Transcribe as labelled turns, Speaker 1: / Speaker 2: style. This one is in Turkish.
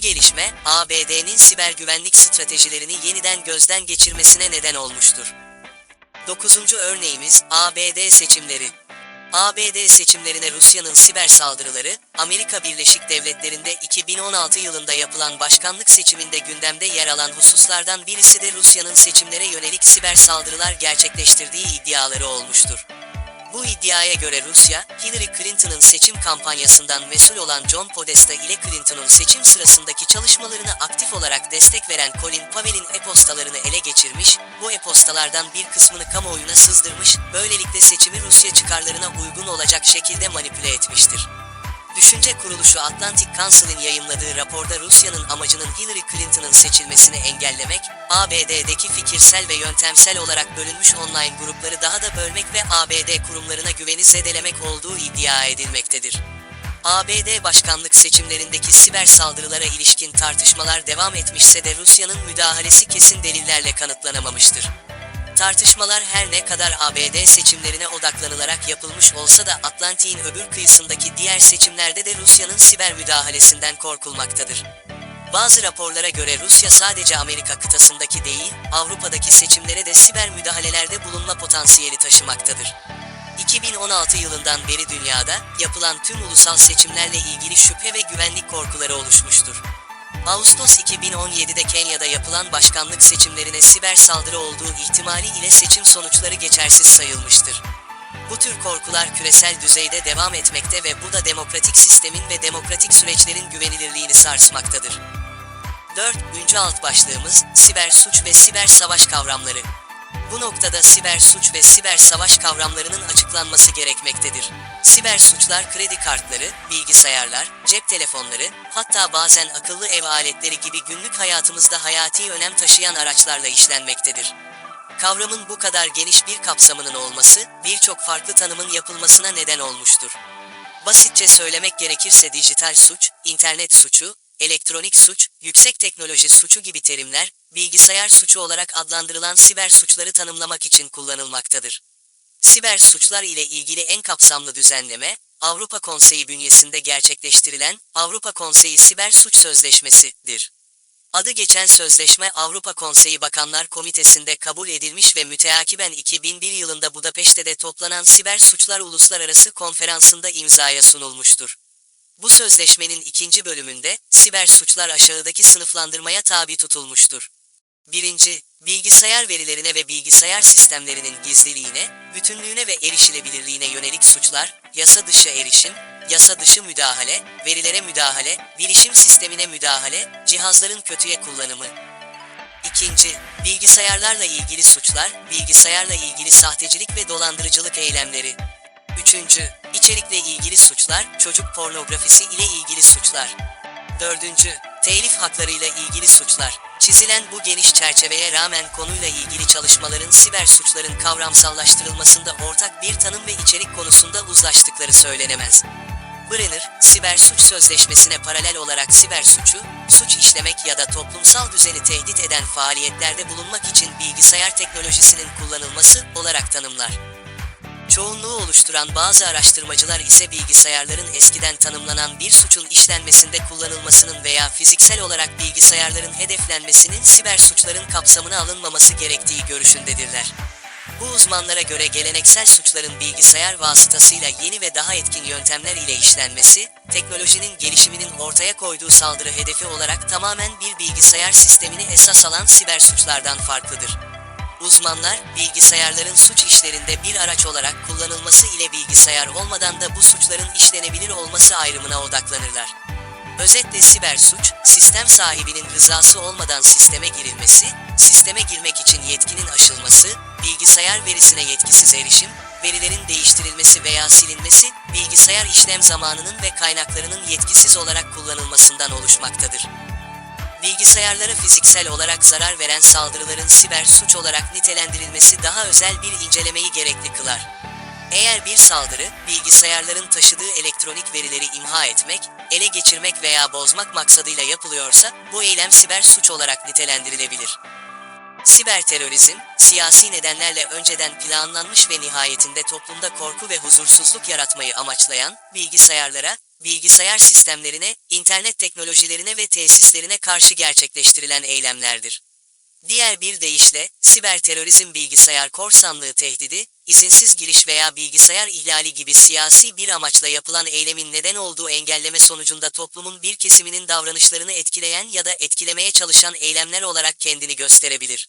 Speaker 1: Gelişme, ABD'nin siber güvenlik stratejilerini yeniden gözden geçirmesine neden olmuştur. Dokuzuncu örneğimiz ABD seçimleri. ABD seçimlerine Rusya'nın siber saldırıları, Amerika Birleşik Devletleri'nde 2016 yılında yapılan başkanlık seçiminde gündemde yer alan hususlardan birisi de Rusya'nın seçimlere yönelik siber saldırılar gerçekleştirdiği iddiaları olmuştur. Bu iddiaya göre Rusya, Hillary Clinton'ın seçim kampanyasından mesul olan John Podesta ile Clinton'un seçim sırasındaki çalışmalarına aktif olarak destek veren Colin Powell'in e-postalarını ele geçirmiş, bu e-postalardan bir kısmını kamuoyuna sızdırmış, böylelikle seçimi Rusya çıkarlarına uygun olacak şekilde manipüle etmiştir. Düşünce kuruluşu Atlantic Council'in yayımladığı raporda Rusya'nın amacının Hillary Clinton'ın seçilmesini engellemek, ABD'deki fikirsel ve yöntemsel olarak bölünmüş online grupları daha da bölmek ve ABD kurumlarına güveni zedelemek olduğu iddia edilmektedir. ABD başkanlık seçimlerindeki siber saldırılara ilişkin tartışmalar devam etmişse de Rusya'nın müdahalesi kesin delillerle kanıtlanamamıştır. Tartışmalar her ne kadar ABD seçimlerine odaklanılarak yapılmış olsa da Atlantik'in öbür kıyısındaki diğer seçimlerde de Rusya'nın siber müdahalesinden korkulmaktadır. Bazı raporlara göre Rusya sadece Amerika kıtasındaki değil, Avrupa'daki seçimlere de siber müdahalelerde bulunma potansiyeli taşımaktadır. 2016 yılından beri dünyada yapılan tüm ulusal seçimlerle ilgili şüphe ve güvenlik korkuları oluşmuştur. Ağustos 2017'de Kenya'da yapılan başkanlık seçimlerine siber saldırı olduğu ihtimali ile seçim sonuçları geçersiz sayılmıştır. Bu tür korkular küresel düzeyde devam etmekte ve bu da demokratik sistemin ve demokratik süreçlerin güvenilirliğini sarsmaktadır. 4. alt başlığımız siber suç ve siber savaş kavramları. Bu noktada siber suç ve siber savaş kavramlarının açıklanması gerekmektedir. Siber suçlar kredi kartları, bilgisayarlar, cep telefonları, hatta bazen akıllı ev aletleri gibi günlük hayatımızda hayati önem taşıyan araçlarla işlenmektedir. Kavramın bu kadar geniş bir kapsamının olması, birçok farklı tanımın yapılmasına neden olmuştur. Basitçe söylemek gerekirse dijital suç, internet suçu, elektronik suç, yüksek teknoloji suçu gibi terimler, bilgisayar suçu olarak adlandırılan siber suçları tanımlamak için kullanılmaktadır. Siber suçlar ile ilgili en kapsamlı düzenleme, Avrupa Konseyi bünyesinde gerçekleştirilen Avrupa Konseyi Siber Suç Sözleşmesi'dir. Adı geçen sözleşme Avrupa Konseyi Bakanlar Komitesi'nde kabul edilmiş ve müteakiben 2001 yılında Budapeşte'de toplanan Siber Suçlar Uluslararası Konferansı'nda imzaya sunulmuştur. Bu sözleşmenin ikinci bölümünde siber suçlar aşağıdaki sınıflandırmaya tabi tutulmuştur. 1. Bilgisayar verilerine ve bilgisayar sistemlerinin gizliliğine, bütünlüğüne ve erişilebilirliğine yönelik suçlar, yasa dışı erişim, yasa dışı müdahale, verilere müdahale, bilişim sistemine müdahale, cihazların kötüye kullanımı. 2. Bilgisayarlarla ilgili suçlar, bilgisayarla ilgili sahtecilik ve dolandırıcılık eylemleri. 3. İçerikle ilgili suçlar, çocuk pornografisi ile ilgili suçlar. 4. Telif haklarıyla ilgili suçlar. Çizilen bu geniş çerçeveye rağmen konuyla ilgili çalışmaların siber suçların kavramsallaştırılmasında ortak bir tanım ve içerik konusunda uzlaştıkları söylenemez. Brenner, siber suç sözleşmesine paralel olarak siber suçu, suç işlemek ya da toplumsal düzeni tehdit eden faaliyetlerde bulunmak için bilgisayar teknolojisinin kullanılması olarak tanımlar. Çoğunluğu oluşturan bazı araştırmacılar ise bilgisayarların eskiden tanımlanan bir suçun işlenmesinde kullanılmasının veya fiziksel olarak bilgisayarların hedeflenmesinin siber suçların kapsamına alınmaması gerektiği görüşündedirler. Bu uzmanlara göre geleneksel suçların bilgisayar vasıtasıyla yeni ve daha etkin yöntemler ile işlenmesi, teknolojinin gelişiminin ortaya koyduğu saldırı hedefi olarak tamamen bir bilgisayar sistemini esas alan siber suçlardan farklıdır. Uzmanlar, bilgisayarların suç işlerinde bir araç olarak kullanılması ile bilgisayar olmadan da bu suçların işlenebilir olması ayrımına odaklanırlar. Özetle siber suç, sistem sahibinin rızası olmadan sisteme girilmesi, sisteme girmek için yetkinin aşılması, bilgisayar verisine yetkisiz erişim, verilerin değiştirilmesi veya silinmesi, bilgisayar işlem zamanının ve kaynaklarının yetkisiz olarak kullanılmasından oluşmaktadır. Bilgisayarlara fiziksel olarak zarar veren saldırıların siber suç olarak nitelendirilmesi daha özel bir incelemeyi gerekli kılar. Eğer bir saldırı, bilgisayarların taşıdığı elektronik verileri imha etmek, ele geçirmek veya bozmak maksadıyla yapılıyorsa, bu eylem siber suç olarak nitelendirilebilir. Siber terörizm, siyasi nedenlerle önceden planlanmış ve nihayetinde toplumda korku ve huzursuzluk yaratmayı amaçlayan, bilgisayarlara, bilgisayar sistemlerine, internet teknolojilerine ve tesislerine karşı gerçekleştirilen eylemlerdir. Diğer bir deyişle, siber terörizm bilgisayar korsanlığı tehdidi, izinsiz giriş veya bilgisayar ihlali gibi siyasi bir amaçla yapılan eylemin neden olduğu engelleme sonucunda toplumun bir kesiminin davranışlarını etkileyen ya da etkilemeye çalışan eylemler olarak kendini gösterebilir.